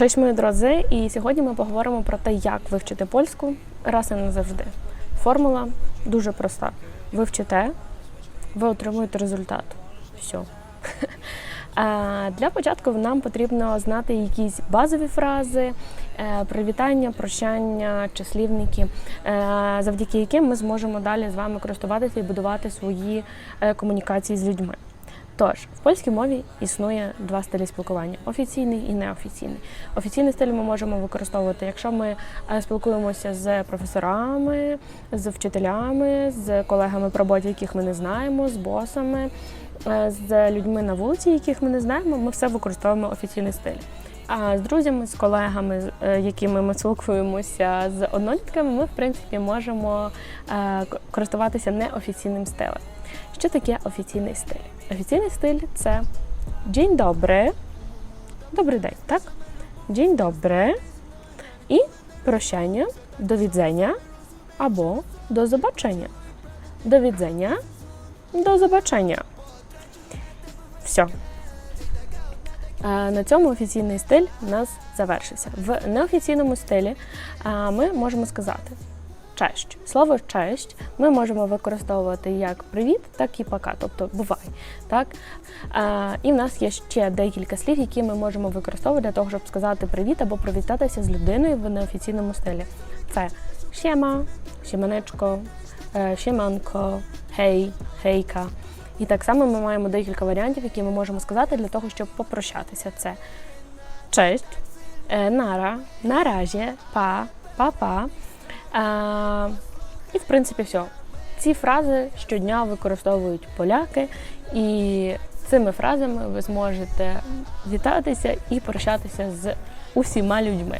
Cześć, мої друзі, і сьогодні ми поговоримо про те, як вивчити польську раз і назавжди. Формула дуже проста. Ви вчите, ви отримуєте результат. Все. Для початку нам потрібно знати якісь базові фрази, е, привітання, прощання, числівники, е, завдяки яким ми зможемо далі з вами користуватися і будувати свої е, комунікації з людьми. Тож, в польській мові існує два стилі спілкування: офіційний і неофіційний. Офіційний стиль ми можемо використовувати, якщо ми е, спілкуємося з професорами, з вчителями, з колегами по роботі, яких ми не знаємо, з босами, е, з людьми на вулиці, яких ми не знаємо. Ми все використовуємо офіційний стиль. А з друзями, з колегами, з е, якими ми спілкуємося, з однолітками, ми в принципі можемо е, користуватися неофіційним стилем. Що таке офіційний стиль? Офіційний стиль це Dzień dobry, добрий день, так? Dzień dobry і прощання, до відзення або до побачення. До відзення, до побачення. Все. На цьому офіційний стиль у нас завершився. В неофіційному стилі ми можемо сказати честь. Слово честь ми можемо використовувати як привіт, так і пока, тобто бувай. Так? І в нас є ще декілька слів, які ми можемо використовувати для того, щоб сказати привіт або привітатися з людиною в неофіційному стилі. Це щема, щеманечко, е, щеманко, гей, гейка. І так само ми маємо декілька варіантів, які ми можемо сказати для того, щоб попрощатися. Це честь, е, нара, наразі, па, па-па. Е, І в принципі все. Ці фрази щодня використовують поляки, і цими фразами ви зможете вітатися і прощатися з усіма людьми.